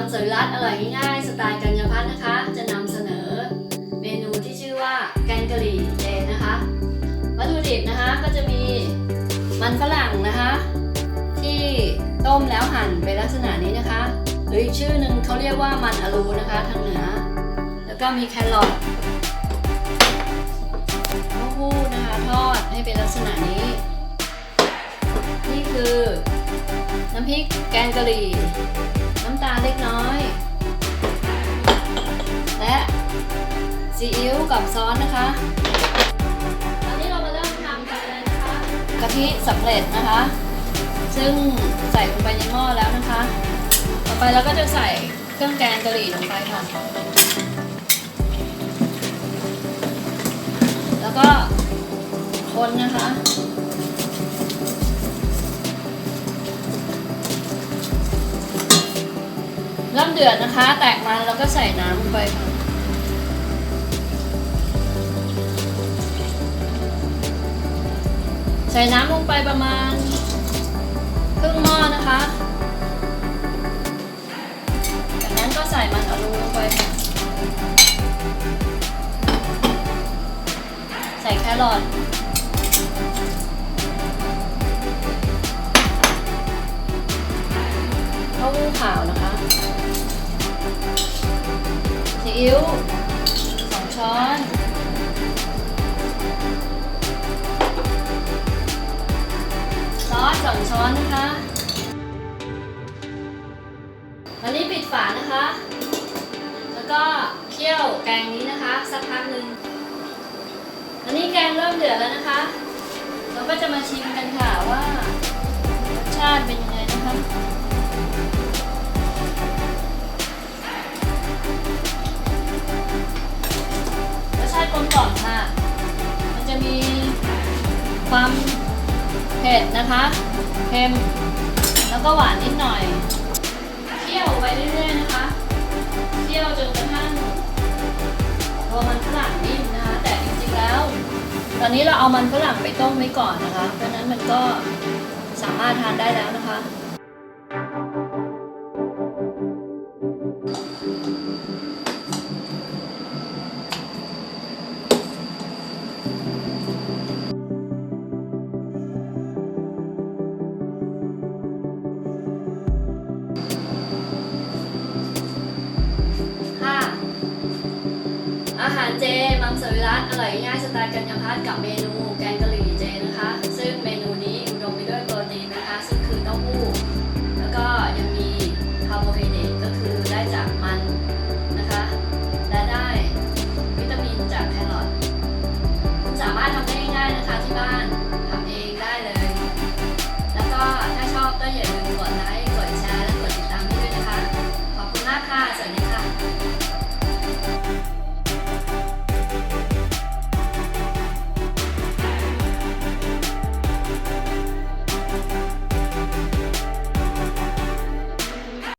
วิรัตอร่อยง่ายๆสไตล์กัญญาพัฒน์นะคะ จะนำเสนอเมนูที่ชื่อว่าแกงกะหรี่เจนะคะ วัตถุดิบนะคะก็จะมีมันฝรั่งนะคะ ที่ต้มแล้วหั่นเป็นลักษณะนี้นะคะ หรืออีกชื่อหนึ่งเขาเรียกว่ามันอะลูนะคะทางเหนือ แล้วก็มีแครอทเต้าหู้นะคะทอดให้เป็นลักษณะนี้ นี่คือน้ำพริกแกงกะหรี่ำตาลเล็กน้อย และซีอิ๊วกับซอสนะคะ ตอนนี้เรามาเริ่มทำกันเลยนะคะ กะทิสำเร็จนะคะ ซึ่งใส่ลงไปในหม้อแล้วนะคะ ต่อไปเราก็จะใส่เครื่องแกงกะหรี่ลงไปค่ะ แล้วก็คนนะคะ ดือดนะคะ แตกมันแล้วก็ใส่น้ำลงไปค่ะใส่น้ำลงไปประมาณครึ่งหม้อนะคะ จากนั้นก็ใส่มันอลูลงไปค่ะใส่แครอทเต้าหู้ขาวนะคะ อิ๊วสองช้อนซอสสองช้อนนะคะอันนี้ปิดฝานะคะ แล้วก็เคี่ยวแกงนี้นะคะ สักพักหนึ่งอันนี้แกงเริ่มเดือดแล้วนะคะ เราก็จะมาชิมกันค่ะว่ารสชาติเป็นยังไงนะคะ ความเผ็ดนะคะเค็มแล้วก็หวานนิดหน่อยเคี่ยวไปเรื่อยๆนะคะเคี่ยวจนกระทั่งตัวมันฝรั่งนิ่มนะคะแต่จริงๆแล้ว ตอนนี้เราเอามันฝรั่งไปต้มไว้ก่อนนะคะ เพราะนั้นมันก็สามารถทานได้แล้วนะคะ หารเจ มังสวิรัตอร่อยง่ายสไตล์กัญญาพัฒน์กับเมนู